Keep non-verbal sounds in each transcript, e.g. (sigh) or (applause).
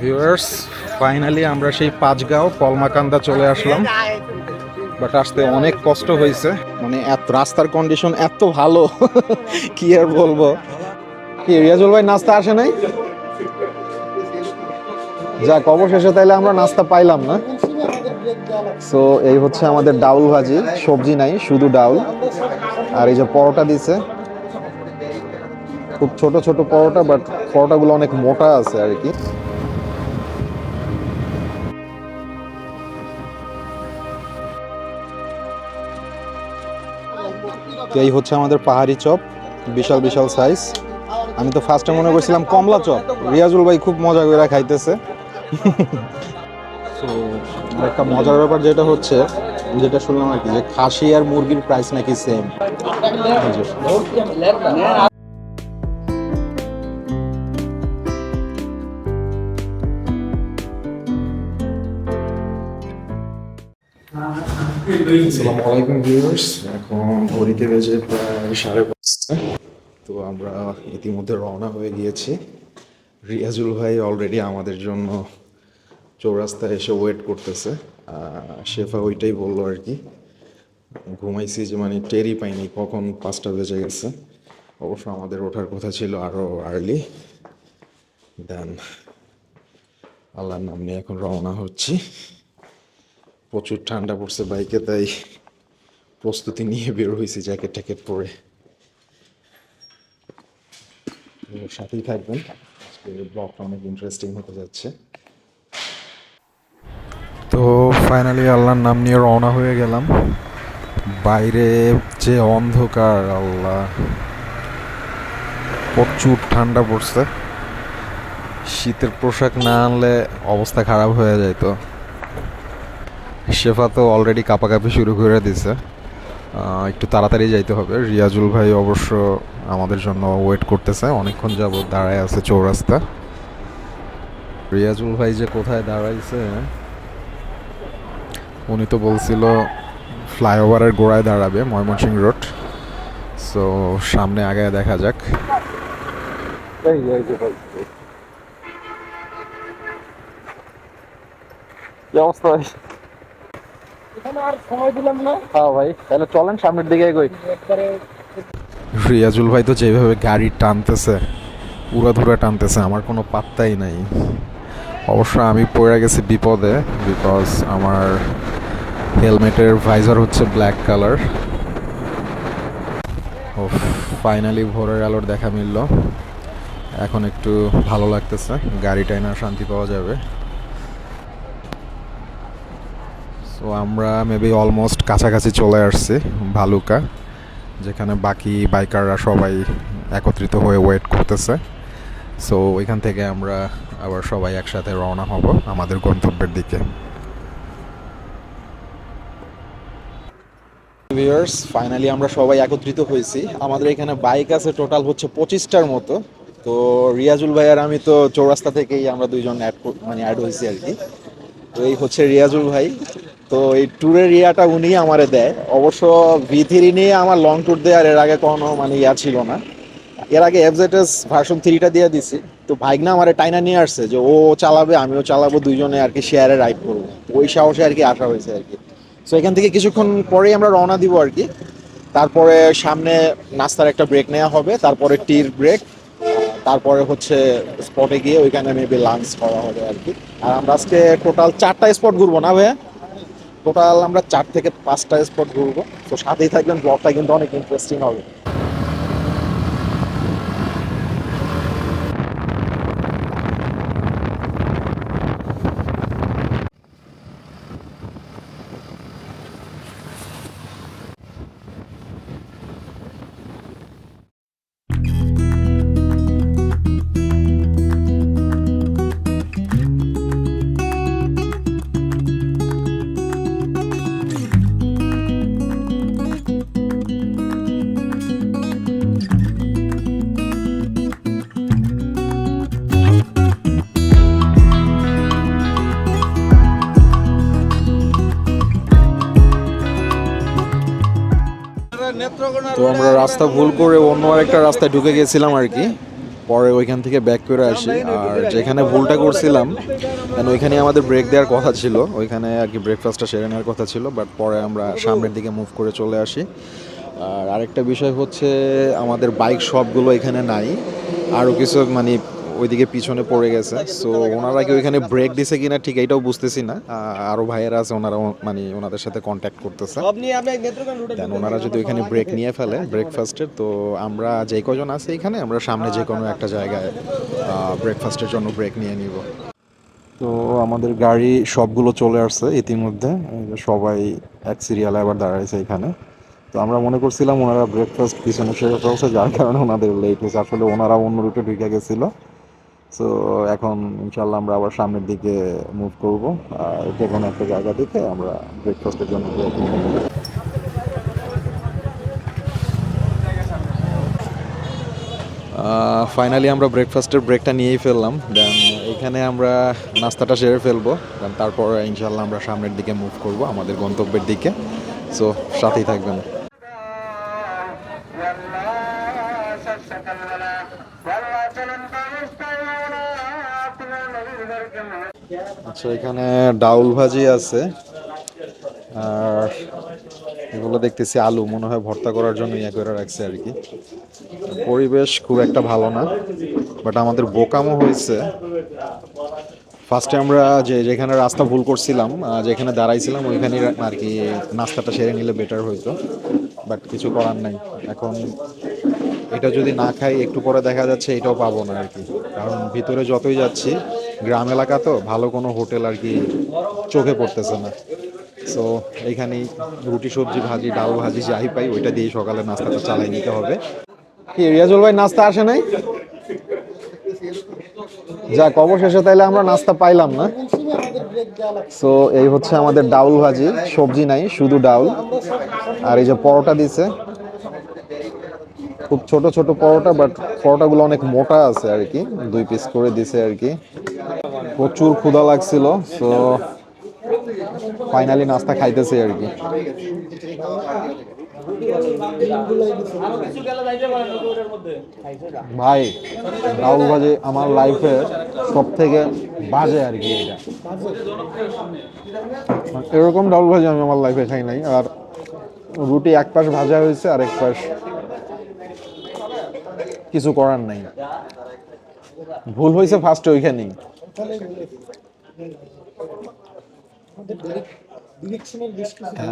Viewers finally আমরা সেই পাঁচগাঁও কলমাকান্দা চলে আসলাম। বাট আসতে অনেক কষ্ট হয়েছে। মানে এত, রাস্তার কন্ডিশন এত ভালো। (laughs) কি আর বলব? কি, রিয়াজুল ভাই নাস্তা আসে নাই? যাক, অবশেষে তাইলে আমরা নাস্তা পাইলাম না। সো এই হচ্ছে আমাদের ডাউল ভাজি। সবজি নাই, শুধু ডাউল। আর এই যে পরোটা দিছে। খুব ছোট ছোট পরোটা বাট পরোটাগুলো অনেক মোটা আছে আর কি। তো এই হচ্ছে আমাদের পাহাড়ি চপ, বিশাল বিশাল সাইজ আমি তো ফার্স্টে মনে করছিলাম কমলা চপ। রিয়াজুল ভাই খুব মজা করে খাইতেছে। (laughs) একটা মজার ব্যাপার যেটা হচ্ছে, যেটা শুনলাম আর কি, যে খাসি আর মুরগির প্রাইস নাকি সেম এখন সাড়ে পাঁচটা। তো আমরা ইতিমধ্যে রওনা হয়ে গিয়েছি। রিয়াজুল ভাই অলরেডি আমাদের জন্য চৌরাস্তায় এসে ওয়েট করতেছে। শেফা ওইটাই বলল আর কি। ঘুমাইছি যে মানে টেরি পাইনি, কখন পাঁচটা বেজে গেছে। অবশ্য আমাদের ওঠার কথা ছিল আরও আর্লি দেন আল্লাহর নাম নিয়ে এখন রওনা হচ্ছি। প্রচুর ঠান্ডা পড়ছে বাইকে, তাই প্রস্তুতি নিয়ে বের হয়েছি জ্যাকেট ট্যাকেট পরে। সাথেই থাকবেন। ব্লগটা অনেক ইন্টারেস্টিং হতে যাচ্ছে। তো ফাইনালি আল্লাহর নাম নিয়ে রওনা হয়ে গেলাম। বাইরে যে অন্ধকার, আল্লাহ। প্রচুর ঠান্ডা পড়ছে। শীতের পোশাক না আনলে অবস্থা খারাপ হয়ে যায় তো। শেফা তো অলরেডি কাপাকাপি শুরু করে দিছে। একটু তাড়াতাড়ি যাইতে হবে। রিয়াজুল ভাই অবশ্য আমাদের জন্য ওয়েট করতেছে। অনেকক্ষণ যাব দাঁড়ায় আছে চৌরাস্তা। রিয়াজুল ভাই যে কোথায় দাঁড়াইছে, উনি তো বলছিল ফ্লাইওভারের গোড়ায় দাঁড়াবে ময়মনসিং রোড। সো সামনে আগে দেখা যাক। কি অবস্থা হ্যাঁ ভাই তাহলে চলেন সামনের দিকে এগোই। রিয়াজুল ভাই তো যেভাবে গাড়ি টানতেছে উড়াধুরা টানতেছে আমার কোনো পাত্তাই নাই। অবশ্য আমি পড়ে গেছি বিপদে বিকজ আমার হেলমেটের ভাইজার হচ্ছে ব্ল্যাক কালার ও ফাইনালি ভোরের আলোর দেখা মিলল। এখন একটু ভালো লাগতেছে গাড়িটাই না শান্তি পাওয়া যাবে। সো আমরা মেবি অলমোস্ট কাছাকাছি চলে আসছি ভালুকা, যেখানে বাকি বাইকাররা সবাই একত্রিত হয়ে ওয়েট করতেছে। সো ওইখান থেকে আমরা আবার সবাই একসাথে রওনা হব আমাদের গন্তব্যের দিকে। ভিউয়ার্স ফাইনালি আমরা সবাই একত্রিত হয়েছি। আমাদের এখানে বাইক আছে টোটাল হচ্ছে পঁচিশটার মতো। তো রিয়াজুল ভাই আর আমি তো চৌরাস্তা থেকেই আমরা দুইজন অ্যাড মানে অ্যাড হয়েছি আর কি। তো এই হচ্ছে রিয়াজুল ভাই। তো এই ট্যুরের ইয়াটা উনি আমারে দেয়। অবশ্য ভি থ্রি নিয়ে আমার লং ট্যুর দেওয়ার এর আগে কোনো মানে ইয়া ছিল না। এর আগে এফজেডএস ভার্সন থ্রিটা দিয়ে দিছি। তো ভাইগনা আমার টাইনা নিয়ে আসছে যে ও চালাবে, আমিও চালাবো, দুইজনে আর কি শেয়ারে রাইড করব। ওই সাহসে আর কি আসা হয়েছে আর কি। সো এখান থেকে কিছুক্ষণ পরেই আমরা রওনা দিব আর কি। তারপরে সামনে নাস্তার একটা ব্রেক নেওয়া হবে, তারপরে টির ব্রেক তারপরে হচ্ছে স্পটে গিয়ে ওইখানে মেবি লাঞ্চ করা হবে আর কি। আর আমরা আজকে টোটাল চারটা স্পট ঘুরবো না ভাইয়া? টোটাল আমরা চার থেকে পাঁচটা স্পট ঘুরবো। তো সাথেই থাকবেন ব্লগটা কিন্তু অনেক ইন্টারেস্টিং হবে। তো আমরা রাস্তা ভুল করে অন্য আরেকটা রাস্তায় ঢুকে গেছিলাম আর কি। পরে ওইখান থেকে ব্যাক করে আসি। আর যেখানে ভুলটা করছিলাম কারণ ওইখানে আমাদের ব্রেক দেওয়ার কথা ছিল। ওইখানে আর কি ব্রেকফাস্টটা সেরে নেওয়ার কথা ছিল বাট পরে আমরা সামনের দিকে মুভ করে চলে আসি। আর আরেকটা বিষয় হচ্ছে আমাদের বাইক শপগুলো এখানে নাই। আরও কিছু মানে ওইদিকে পিছনে পড়ে গেছে। সো ওনারা কি ওইখানে ব্রেক দিছে কিনা ঠিক এইটাও বুঝতেছি না। আরও ভাইয়েরা আছে ওনারা মানে ওনাদের সাথে কন্ট্যাক্ট করতেছে। দেন ওনারা যদি ওইখানে ব্রেক নিয়ে ফেলে ব্রেকফাস্টের তো আমরা যে কজন আছি এখানে আমরা সামনে যে কোনো একটা জায়গায় ব্রেকফাস্টের জন্য ব্রেক নিয়ে নিব। তো আমাদের গাড়ি সবগুলো চলে আসছে ইতিমধ্যে সবাই এক সিরিয়ালে আবার দাঁড়াইছে এখানে। তো আমরা মনে করছিলাম ওনারা ব্রেকফাস্ট পিছনে সেরে ফেলছে যার কারণে ওনাদের লেট হয়েছে। আসলে ওনারা অন্য রুটে ঢুকে গেছিল। সো এখন ইনশাল্লাহ আমরা আবার সামনের দিকে মুভ করব। যে কোনো একটা জায়গা দেখে আমরা ব্রেকফাস্টের জন্য। ফাইনালি আমরা ব্রেকফাস্টের ব্রেকটা নিয়েই ফেললাম। দেন এখানে আমরা নাস্তাটা সেরে ফেলব। দেন তারপর ইনশাল্লাহ আমরা সামনের দিকে মুভ করব আমাদের গন্তব্যের দিকে। সো সাথেই থাকবেন। আচ্ছা এখানে ডাউল ভাজি আছে। আর এগুলো দেখতেছি আলু, মনে হয় ভর্তা করার জন্য ইয়ে করে রাখছে আর কি। পরিবেশ খুব একটা ভালো না বাট আমাদের বোকামও হয়েছে। ফার্স্টে আমরা যে যেখানে রাস্তা ভুল করছিলাম যেখানে দাঁড়াইছিলাম ওইখানে আর কি নাস্তাটা সেরে নিলে বেটার হইতো বাট কিছু করার নাই। এখন এটা যদি না খাই, একটু পরে দেখা যাচ্ছে এটাও পাবো না আর কি। কারণ ভিতরে যতই যাচ্ছি গ্রাম এলাকা তো, ভালো কোনো হোটেল আর কি চোখে পড়তেছে না। সো এইখানেই রুটি, সবজি, ভাজি, ডাল, ভাজি যাই পাই, ওইটা দিয়ে সকালে নাস্তাটা চালাই নিতে হবে। কি, রিয়াজুল ভাই, নাস্তা আসে নাই? যাক, অবশেষে তাইলে আমরা নাস্তা পাইলাম না। সো এই হচ্ছে আমাদের ডাউল ভাজি, সবজি নাই, শুধু ডাউল। আর এই যে পরোটা দিছে, খুব ছোট ছোট পরোটা বাট পরোটাগুলো অনেক মোটা আছে আর কি, দুই পিস করে দিছে আর কি। প্রচুর ক্ষুধা লাগছিল সো ফাইনালি নাস্তা খাইতেছি আর কি। ভাই ডাউল ভাজি আমার লাইফে সব থেকে বাজে আর কি এরকম ডাউল ভাজি আমি আমার লাইফে খাই নাই, আর রুটি এক পাশ ভাজা হয়েছে আর এক পাশ কিছু করার নাই। ভুল হয়েছে ফার্স্টে ওইখানেই।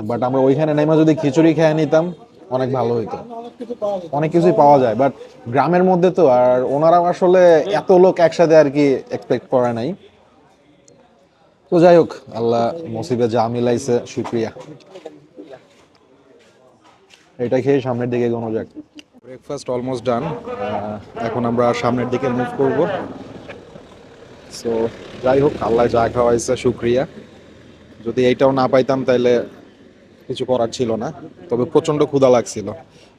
বাট আমরা ওইখানে নেমে যদি খিচুড়ি খেয়ে নিতাম, অনেক ভালো হইতো। অনেক কিছুই পাওয়া যায় বাট গ্রামের মধ্যে তো, আর ওনারাও আসলে এত লোক একসাথে আর কি এক্সপেক্ট করে নাই। তো যাই হোক, আল্লাহ মসিবে যা মিলাইছে, শুক্রিয়া। এটা খেয়ে সামনের দিকে গোনো যাক। ব্রেকফাস্ট অলমোস্ট ডান এখন আমরা সামনের দিকে মুভ করব। সো যাই হোক, আল্লাহ যা খাওয়াইছে, শুক্রিয়া। যদি এইটাও না পাইতাম তাহলে কিছু করার ছিল না। তবে প্রচণ্ড ক্ষুধা লাগছিল।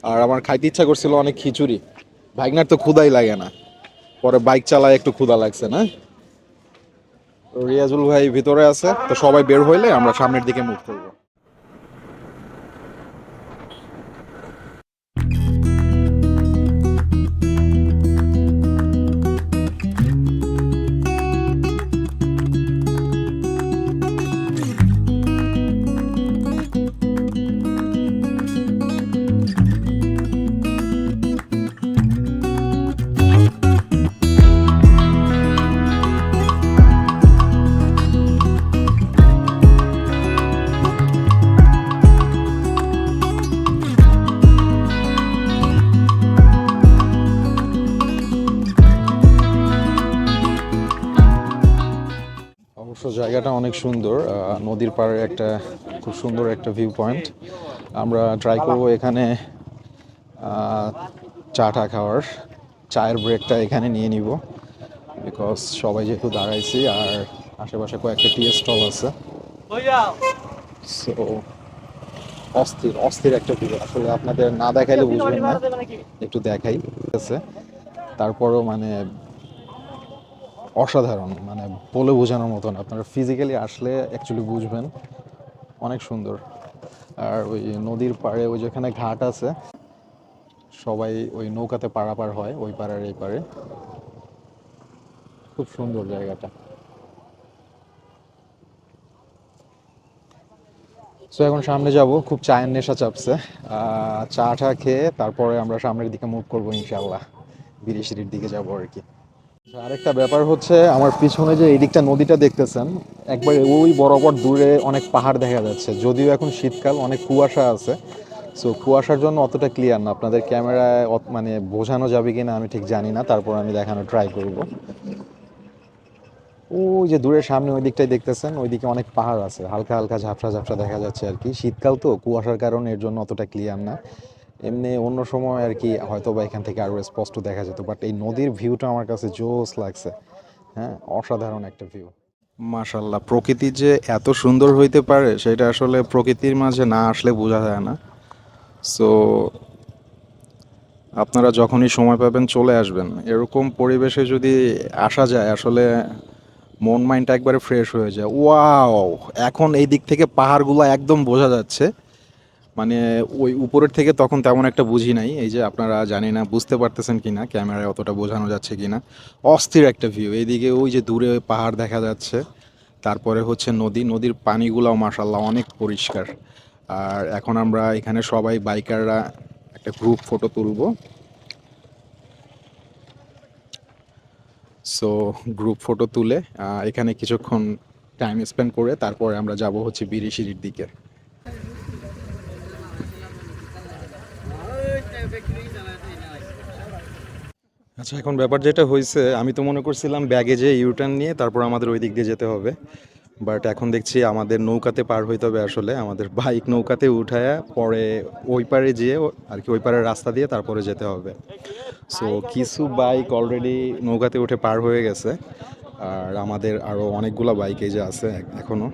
আর আমার খাইতে ইচ্ছা করছিল অনেক খিচুড়ি। ভাইগনার তো ক্ষুধাই লাগে না। পরে বাইক চালায় একটু ক্ষুধা লাগছে, না? রিয়াজুল ভাই ভিতরে আছে। তো সবাই বের হইলে আমরা সামনের দিকে মুখ করব। জায়গাটা অনেক সুন্দর নদীর পাড়ে একটা খুব সুন্দর একটা ভিউ পয়েন্ট আমরা ট্রাই করব এখানে আহ, চাটা খাওয়ার চায়ের ব্রেকটা এখানে নিয়ে নিব। বিকজ সবাই যেহেতু দাঁড়াইছি আর আশেপাশে কয়েকটা টি স্টল আছে। সো অস্থির অস্থির একটা ভিউ আসলে আপনাদের না দেখাইলে বুঝবেন না একটু দেখাই ঠিক আছে? তারপরও মানে অসাধারণ মানে বলে বোঝানোর মতন। আপনারা ফিজিক্যালি আসলে অ্যাকচুয়ালি বুঝবেন। অনেক সুন্দর। আর ওই নদীর পাড়ে, ওই যেখানে ঘাট আছে, সবাই ওই নৌকাতে পারাপার হয়, ওই পাড়ার এই পারে খুব সুন্দর জায়গাটা। সো এখন সামনে যাব, খুব চায়ের নেশা চাপছে। চা টা খেয়ে তারপরে আমরা সামনের দিকে মুভ করব ইনশাল্লাহ বিরিশিরির দিকে যাব আর কি। আরেকটা ব্যাপার হচ্ছে, আমার পিছনে যে এই দিকটা নদীটা দেখতেছেন, একবার ওই বরাবর দূরে অনেক পাহাড় দেখা যাচ্ছে। যদিও এখন শীতকাল, অনেক কুয়াশা আছে। সো কুয়াশার জন্য অতটা ক্লিয়ার না। আপনাদের ক্যামেরায় মানে বোঝানো যাবে কিনা আমি ঠিক জানি না। তারপর আমি দেখানো ট্রাই করব। ওই যে দূরের সামনে ওই দিকটাই দেখতেছেন, ওইদিকে অনেক পাহাড় আছে। হালকা হালকা ঝাপসা ঝাপসা দেখা যাচ্ছে আর কি। শীতকাল তো, কুয়াশার কারণে এর জন্য অতটা ক্লিয়ার না। এমনি অন্য সময় আর কি হয়তো বা এখান থেকে আরও স্পষ্ট দেখা যেত বাট এই নদীর ভিউটা আমার কাছে জোস লাগছে। হ্যাঁ অসাধারণ একটা ভিউ মাশাল্লাহ, প্রকৃতি যে এত সুন্দর হইতে পারে, সেটা আসলে প্রকৃতির মাঝে না আসলে বোঝা যায় না। সো আপনারা যখনই সময় পাবেন চলে আসবেন। এরকম পরিবেশে যদি আসা যায়, আসলে মন মাইন্ডটা একবারে ফ্রেশ হয়ে যায়। ওয়াও এখন এই দিক থেকে পাহাড়গুলো একদম বোঝা যাচ্ছে। মানে ওই উপরের থেকে তখন তেমন একটা বুঝি নাই, এই যে আপনারা জানি না, বুঝতে পারতেছেন কি না ক্যামেরায় অতটা বোঝানো যাচ্ছে কি না অস্থির একটা ভিউ এইদিকে ওই যে দূরে পাহাড় দেখা যাচ্ছে, তারপরে হচ্ছে নদী, নদীর পানিগুলোও মাসাল্লাহ অনেক পরিষ্কার। আর এখন আমরা এখানে সবাই বাইকাররা একটা গ্রুপ ফটো তুলব। সো গ্রুপ ফটো তুলে এখানে কিছুক্ষণ টাইম স্পেন্ড করে, তারপরে আমরা যাব হচ্ছে বিরিশিরির দিকে। আচ্ছা এখন ব্যাপার যেটা হয়েছে, আমি তো মনে করছিলাম ব্যাগে যে ইউটার্ন নিয়ে তারপর আমাদের ওই দিক দিয়ে যেতে হবে। বাট এখন দেখছি আমাদের নৌকাতে পার হইতে হবে আসলে। আমাদের বাইক নৌকাতে উঠায় পরে ওই পারে যেয়ে আর কি ওই পারের রাস্তা দিয়ে তারপরে যেতে হবে। সো কিছু বাইক অলরেডি নৌকাতে উঠে পার হয়ে গেছে। আর আমাদের আরও অনেকগুলো বাইক এই যে আছে এখনও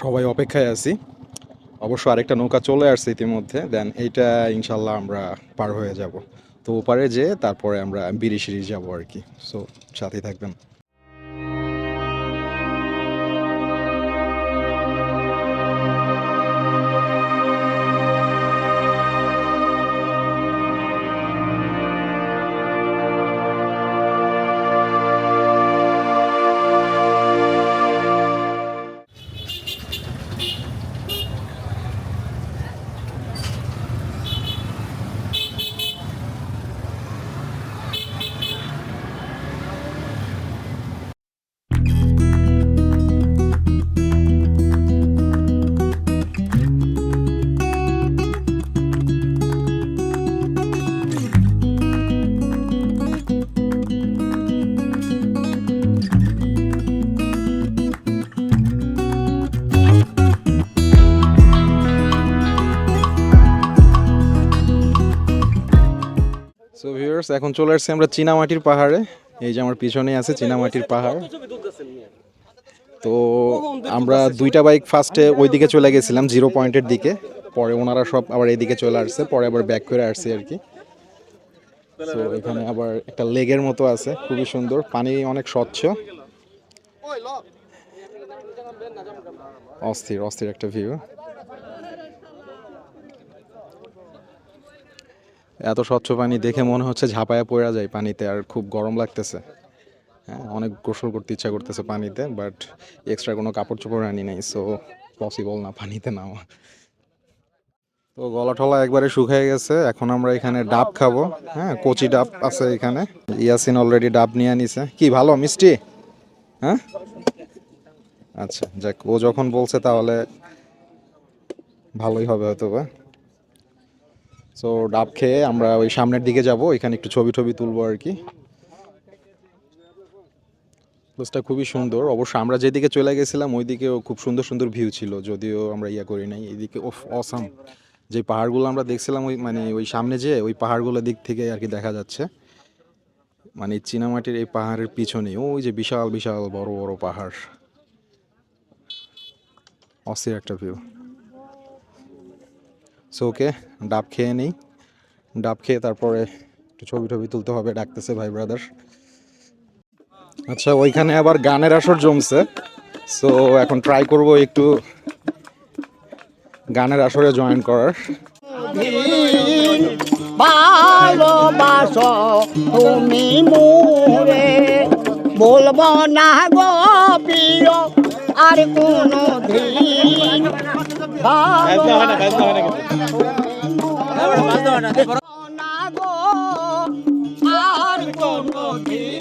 সবাই অপেক্ষায় আছি। অবশ্য আরেকটা নৌকা চলে আসছে ইতিমধ্যে দেন এইটা ইনশাল্লাহ আমরা পার হয়ে যাব। তো ওপারে যেয়ে তারপরে আমরা বিড়ি সিড়ি যাব আর কি। সো সাথেই থাকবেন। ভিউয়ার্স এখন চলে আসছি আমরা চীনামাটির পাহাড়ে। এই যে আমার পিছনে আছে চীনামাটির পাহাড়। তো আমরা দুইটা বাইক ফার্স্টে ওই দিকে চলে গেছিলাম জিরো পয়েন্টের দিকে। পরে ওনারা সব আবার এইদিকে চলে আসছে, পরে আবার ব্যাক করে আসছে আর কি। তো এখানে আবার একটা লেগের মতো আছে, খুবই সুন্দর। পানি অনেক স্বচ্ছ। অস্থির অস্থির একটা ভিউ এত স্বচ্ছ পানি দেখে মনে হচ্ছে ঝাঁপায়া পড়া যায় পানিতে আর খুব গরম লাগতেছে। হ্যাঁ অনেক গোসল করতে ইচ্ছা করতেছে পানিতে বাট এক্সট্রা কোনো কাপড় চোপড় আনি নাই সো পসিবল না পানিতে নামা। তো গলা টলা একবারে শুকিয়ে গেছে, এখন আমরা এখানে ডাব খাব। হ্যাঁ কচি ডাব আছে এখানে। ইয়াসিন অলরেডি ডাব নিয়ে নিছে কি, ভালো, মিষ্টি? হ্যাঁ? আচ্ছা যাক, ও যখন বলছে তাহলে ভালোই হবে হয়তো বা সো ডাব খেয়ে আমরা ওই সামনের দিকে যাব, এখানে একটু ছবি টবি তুলবো আর কি। প্লেসটা খুবই সুন্দর। অবশ্য আমরা যেদিকে চলে গেছিলাম, ওইদিকেও খুব সুন্দর সুন্দর ভিউ ছিল, যদিও আমরা ইয়া করি নাই। এইদিকে ওফ অসাম যে পাহাড়গুলো আমরা দেখছিলাম, ওই মানে ওই সামনে যে, ওই পাহাড়গুলোর দিক থেকে আর কি দেখা যাচ্ছে। মানে চীনামাটির এই পাহাড়ের পিছনে, ওই যে বিশাল বিশাল বড় বড় পাহাড়। অস্থির একটা ভিউ সো ওকে ডাব খেয়ে নেই। ডাব খেয়ে তারপরে একটু ছবি টবি তুলতে হবে, ডাকতেছে ভাই ব্রাদার আচ্ছা ওইখানে আবার গানের আসর জমছে। সো এখন ট্রাই করব একটু গানের আসরে জয়েন করার। ভালোবাসো তুমি মোরে, বলব না গো প্রিয়। আর কোনো দিন না গো আর কোনো দিন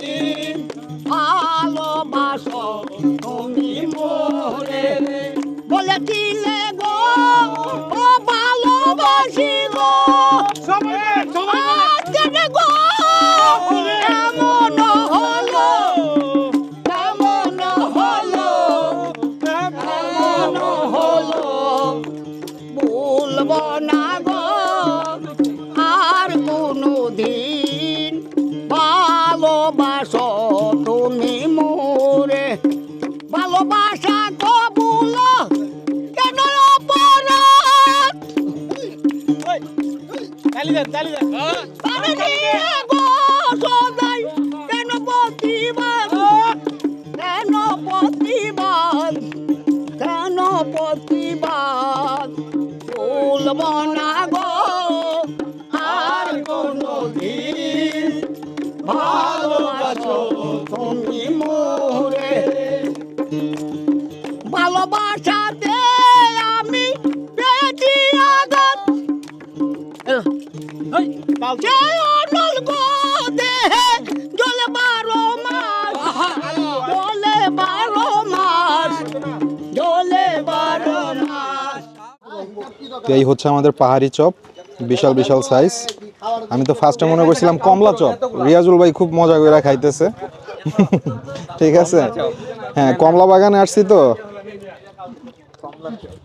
প্রতিবাদ বলব না গো তো এই হচ্ছে আমাদের পাহাড়ি চপ, বিশাল বিশাল সাইজ আমি তো ফার্স্টে মনে করছিলাম কমলা চপ। রিয়াজুল ভাই খুব মজা করে খাইতেছে। (laughs) ঠিক আছে? হ্যাঁ কমলা বাগানে আসছি তো।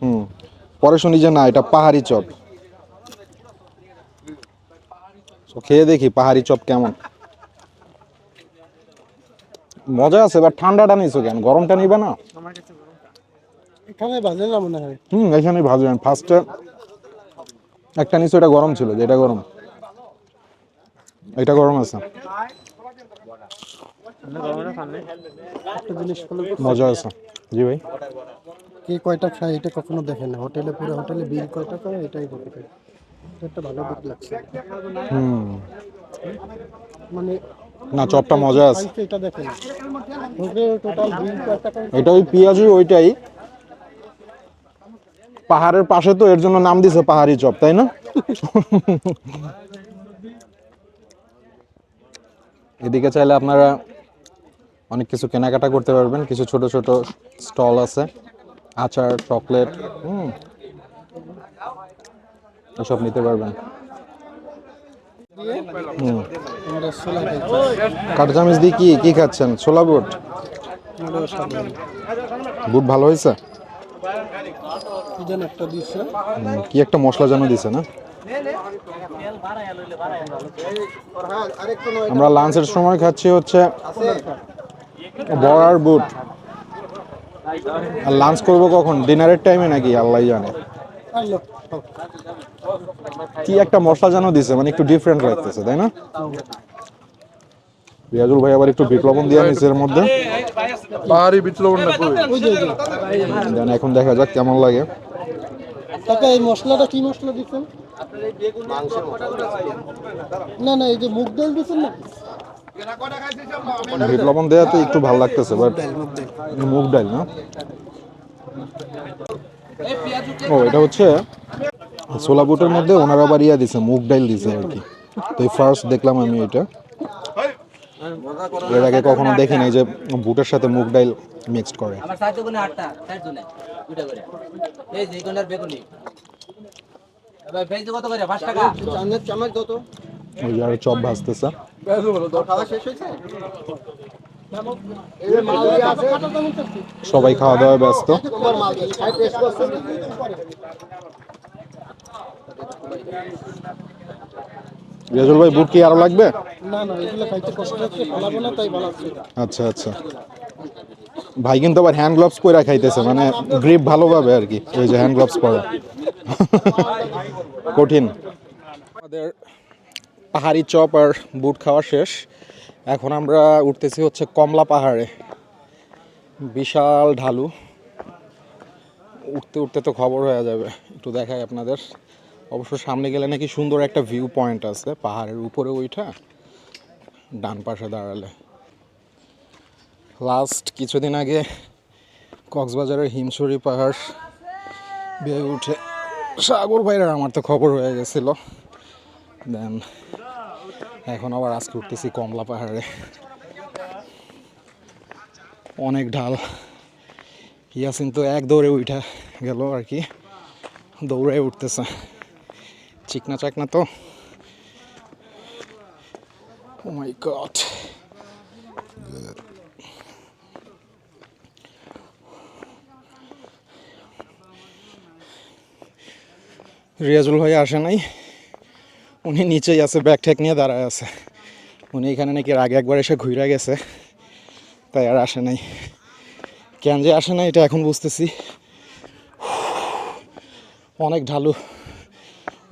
হুম, পরে শুনি যে না, এটা পাহাড়ি চপ। খেয়ে দেখি পাহাড়ি চপ কেমন। মজা আছে এবার ঠান্ডাটা নিছো কেন? গরমটা নিবে না? এখানে ভালো না মনে হয়? হুম এখানেই ভাজবেন ফার্স্টে একটা নিচে এটা গরম ছিল যেটা গরম। এটা গরম আছে। মজা আছে। জি ভাই। কে কয়টা খায় এটা কখনো দেখে না। হোটেলে পুরো হোটেলে বিল কয়টা করে এটাই এটা একটা ভালো দিক লাগছে। হুম। মানে না চপটা মজা আছে। এটা দেখে টোটাল বিল কয়টা করে? এটা ওই পেঁয়াজি ওইটাই। পাহাড়ের পাশে তো এর জন্য নাম দিছে পাহাড়ি চপ, তাই না? এদিকে চাইলে আপনারা অনেক কিছু কেনাকাটা করতে পারবেন। কিছু ছোট ছোট স্টল আছে, আচার, চকলেট, হুম, এসব নিতে পারবেন। কাঠচামিচ দিয়ে কি কি খাচ্ছেন? ছোলা বুট? বুট ভালো হয়েছে? কি যেন একটা হুম, কি একটা মশলা যেন দিছে না? আমরা লাঞ্চের সময় খাচ্ছি হচ্ছে বড়ার বুট। আর লাঞ্চ করব কখন? ডিনারের টাইমে নাকি? আল্লাহ জানে। কি একটা মশলা যেন দিছে মানে একটু ডিফারেন্ট লাগতেছে তাই না? রিয়াজুল ভাই আবার একটু বিপ্লবন দিয়ে নিছে এর মধ্যে। পাহাড়ি ওই যে দেন এখন দেখা যাক কেমন লাগে। কাকা এই মশলাটা কি মশলা দিচ্ছেন না না এই যে মুগ ডাল দিচ্ছেন না? বিপ্লবন দেওয়াতে একটু ভালো লাগতেছে বাট মুগ ডাল না? ও এটা হচ্ছে ছোলা বুটের মধ্যে ওনারা আবার ইয়া দিছে মুগ ডাল দিছে আর কি। তো এই ফার্স্ট দেখলাম আমি এটা। এর আগে কখনো দেখি নাই যে বুটের সাথে মুগ ডাল মিক্সড করে। আমার সাহায্য গুনে আটটা সাইড জুনে দুইটা করে। এই যে কোনার বেগুনি। এবার ভেজ কত করে? পাঁচ টাকা। চান্দের চামচ দাও তো ওই আর চপ ভাজতেছে। চামচ সবাই খাওয়া দাওয়ায় ব্যস্ত। রেজুল ভাই বুট কি আরও লাগবে? না না এগুলো খাইতে কষ্ট হচ্ছে ফলাবো না তাই ভালো আচ্ছা আচ্ছা। ভাই কিন্তু আবার হ্যান্ড গ্লাভস পরে খাইতেছে মানে গ্রিপ ভালোভাবে আর কি ওই যে হ্যান্ড গ্লাভস পরা। কঠিন। আমাদের পাহাড়ি চপ আর বুট খাওয়া শেষ। এখন আমরা উঠতেছি হচ্ছে কমলা পাহাড়ে। বিশাল ঢালু। উঠতে উঠতে তো খবর হয়ে যাবে। একটু দেখাই আপনাদের। অবশ্য সামনে গেলে নাকি সুন্দর একটা ভিউ পয়েন্ট আছে। পাহাড়ের উপরে ওইটা, ডান পাশে দাঁড়ালে। লাস্ট কিছুদিন আগে কক্সবাজারের হিমছড়ি পাহাড় বেয়ে উঠে সাগর ভাইরার আমার তো খবর হয়ে গেছিল। দেন এখন আবার আজকে উঠতেছি কমলা পাহাড়ে। অনেক ঢাল। ইয়াসিন তো এক দৌড়ে উঠা গেল আর কি দৌড়ে উঠতেছে। চিকনা চাকনা তো। ও মাই গড রিয়াজুল ভাই আসে নাই। উনি নিচেই আছে, ব্যাগ ঠ্যাগ নিয়ে দাঁড়ায় আছে। উনি এখানে নাকি আগে একবার এসে ঘুরে গেছে, তাই আর আসে নাই। কেন যে আসে না এটা এখন বুঝতেছি। অনেক ঢালু।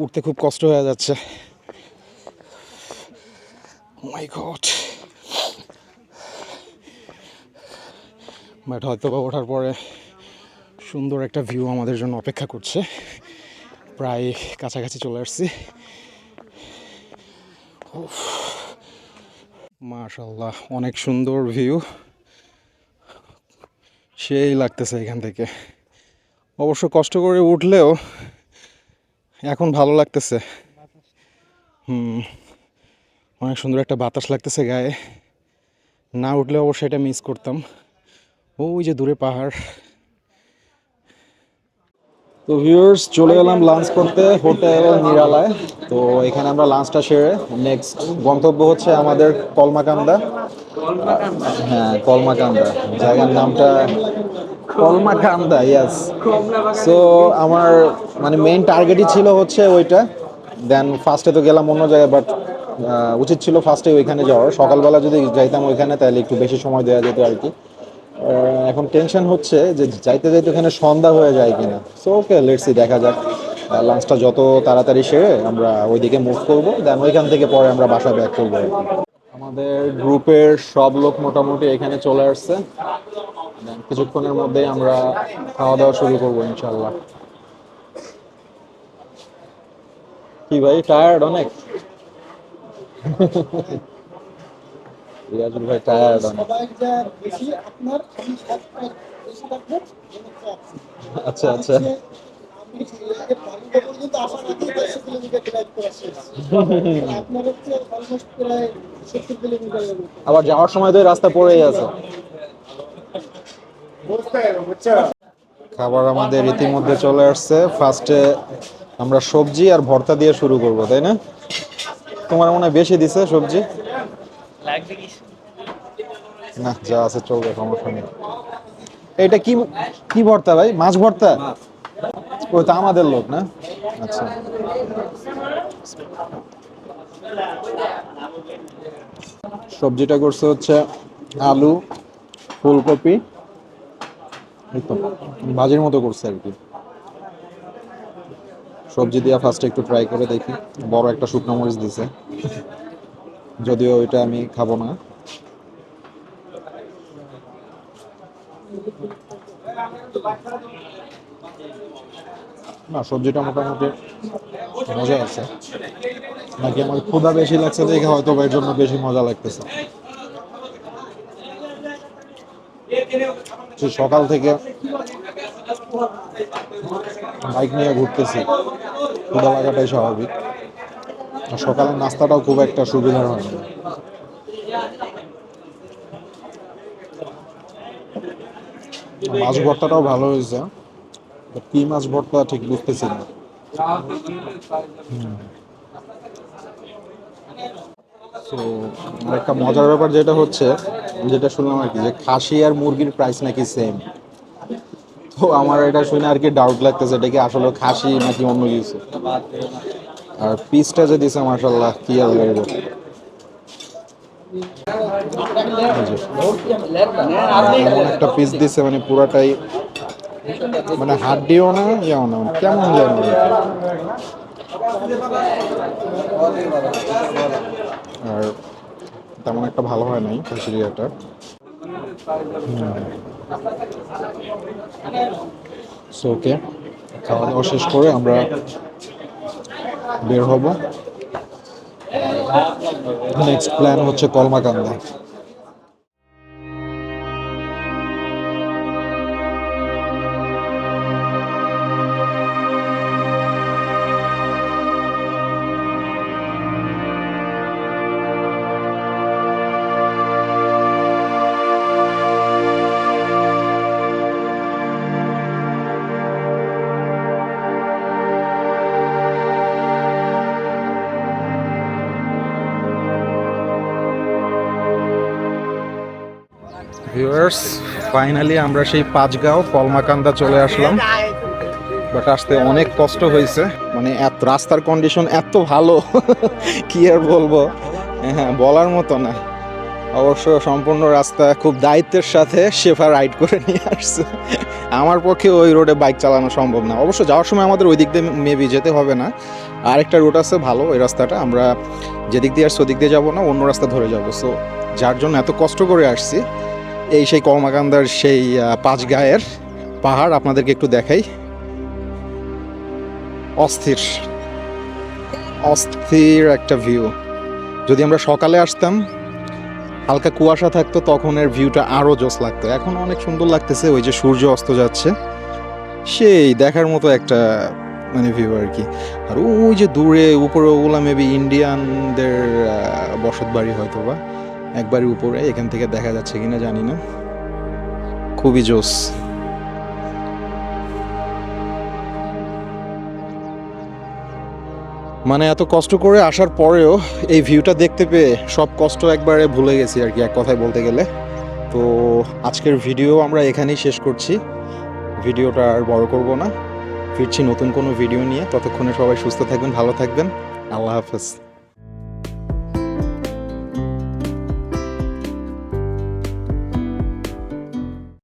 উঠতে খুব কষ্ট হয়ে যাচ্ছে। মাই গড বাট হয়তো বা ওঠার পরে সুন্দর একটা ভিউ আমাদের জন্য অপেক্ষা করছে। প্রায় কাছাকাছি চলে আসছি। মাশাল্লাহ অনেক সুন্দর ভিউ সেই লাগতেছে এখান থেকে। অবশ্য কষ্ট করে উঠলেও এখন ভালো লাগতেছে। হুম অনেক সুন্দর একটা বাতাস লাগতেছে গায়ে। না উঠলে অবশ্যই এটা মিস করতাম। ওই যে দূরে পাহাড়। তো ভিউয়ার্স চলে গেলাম লাঞ্চ করতে হোটেল নিরালায়। তো এখানে আমরা লাঞ্চটা সেরে নেক্সট গন্তব্য হচ্ছে আমাদের কলমাকান্দা। হ্যাঁ কলমাকান্দা। জায়গার নামটা কলমাকান্দা ইয়াস সো আমার মানে মেইন টার্গেটই ছিল হচ্ছে ওইটা। দেন ফার্স্টে তো গেলাম অন্য জায়গায় বাট উচিত ছিল ফার্স্টে ওইখানে যাওয়ার। সকালবেলা যদি যাইতাম ওইখানে, তাহলে একটু বেশি সময় দেওয়া যেত আর কি। এখন টেনশন হচ্ছে যে যাইতে যাইতে ওখানে সন্ধ্যা হয়ে যায় কিনা। সো ওকে লেটসি দেখা যাক। লাঞ্চটা যত তাড়াতাড়ি সেরে আমরা ওইদিকে মুভ করব। দেন ওইখান থেকে পরে আমরা বাসা ব্যাক করব আমাদের গ্রুপের সব লোক মোটামুটি এখানে চলে আসছে। কিছুক্ষণের মধ্যেই আমরা খাওয়া দাওয়া শুরু করব ইনশাল্লাহ কি ভাই টায়ার্ড অনেক? রিয়াজুল ভাই টায়ার্ড অনেক। আচ্ছা আচ্ছা। আবার যাওয়ার সময় তো এই রাস্তা পড়েই আছে। খাবার আমাদের ইতিমধ্যে চলে আসছে। ফার্স্টে আমরা সবজি আর ভর্তা দিয়ে শুরু করব তাই না? তোমার মনে হয় বেশি দিছে সবজি? না যা আছে চলবে সমস্যা নেই। এটা কি কি ভর্তা ভাই? মাছ ভর্তা? তো আমাদের লোক না? আচ্ছা। সবজিটা করছে হচ্ছে আলু, ফুলকপি ভাজির মতো করছে আর কি। সবজি দিয়া ফার্স্টে একটু ট্রাই করে দেখি, বড় একটা শুকনো মরিচ দিছে। যদিও ওইটা আমি খাব না। না, সবজিটা মোটামুটি মজা আছে। নাকি আমার ক্ষুধা বেশি লাগছে দেখে হয়তো এর জন্য বেশি মজা লাগতেছে। সকাল থেকে বাইক নিয়ে ঘুরতেছি, ক্ষুধা লাগাটাই স্বাভাবিক। সকালের নাস্তাটাও খুব একটা সুবিধার হয় না। মাছ ভর্তাটাও ভালো হয়েছে। কি মাছ ভর্তা ঠিক বুঝতেছি না। একটা মজার ব্যাপার যেটা হচ্ছে, যেটা শুনলাম আর কি, যে খাসি আর মুরগির প্রাইস নাকি সেম তো আমার এটা শুনে আর কি ডাউট লাগতেছে, এটা কি আসলে খাসি নাকি অন্য কিছু? আর পিসটা যে দিছে মাশাল্লাহ কি আর এমন একটা পিস দিছে মানে পুরাটাই মানে হাত হাড্ডিও না, ইয়েও না কেমন যেন আর তেমন একটা ভালো হয় নাই খাসিরিয়াটা সো ওকে খাওয়া দাওয়া শেষ করে আমরা বের হব। নেক্সট প্ল্যান হচ্ছে কলমাকান্দা। ভিউয়ার্স ফাইনালি আমরা সেই পাঁচগাঁও কলমাকান্দা চলে আসলাম। বাট আসতে অনেক কষ্ট হয়েছে। মানে এত রাস্তার কন্ডিশন এত ভালো, (laughs) কি আর বলব? হ্যাঁ বলার মতো না। অবশ্য সম্পূর্ণ রাস্তা খুব দায়িত্বের সাথে শেফা রাইড করে নিয়ে আসছে। আমার পক্ষে ওই রোডে বাইক চালানো সম্ভব না। অবশ্য যাওয়ার সময় আমাদের ওই দিক দিয়ে মেবি যেতে হবে না। আরেকটা রুট আছে ভালো, ওই রাস্তাটা। আমরা যেদিক দিয়ে আসছি ওদিক দিয়ে যাব না, অন্য রাস্তা ধরে যাব। সো যার জন্য এত কষ্ট করে আসছি। এই সেই কলমাকান্দার সেই পাঁচ গায়ের পাহাড় আপনাদেরকে একটু দেখাই। অস্থির অস্থির একটা ভিউ যদি আমরা সকালে আসতাম, হালকা কুয়াশা থাকতো, তখন এর ভিউটা আরও জোস লাগতো। এখন অনেক সুন্দর লাগতেছে, ওই যে সূর্য অস্ত যাচ্ছে। সেই দেখার মতো একটা মানে ভিউ আর কি। আর ওই যে দূরে, উপরে ওগুলা মেবি ইন্ডিয়ানদের বসত বাড়ি হয়তো বা একবারই উপরে, এখান থেকে দেখা যাচ্ছে কিনা জানি না। খুবই জোস। মানে এত কষ্ট করে আসার পরেও এই ভিউটা দেখতে পেয়ে সব কষ্ট একবারে ভুলে গেছি আর কি এক কথায় বলতে গেলে। তো আজকের ভিডিও আমরা এখানেই শেষ করছি। ভিডিওটা আর বড় করব না। ফিরছি নতুন কোনো ভিডিও নিয়ে। ততক্ষণে সবাই সুস্থ থাকবেন, ভালো থাকবেন। আল্লাহ হাফেজ।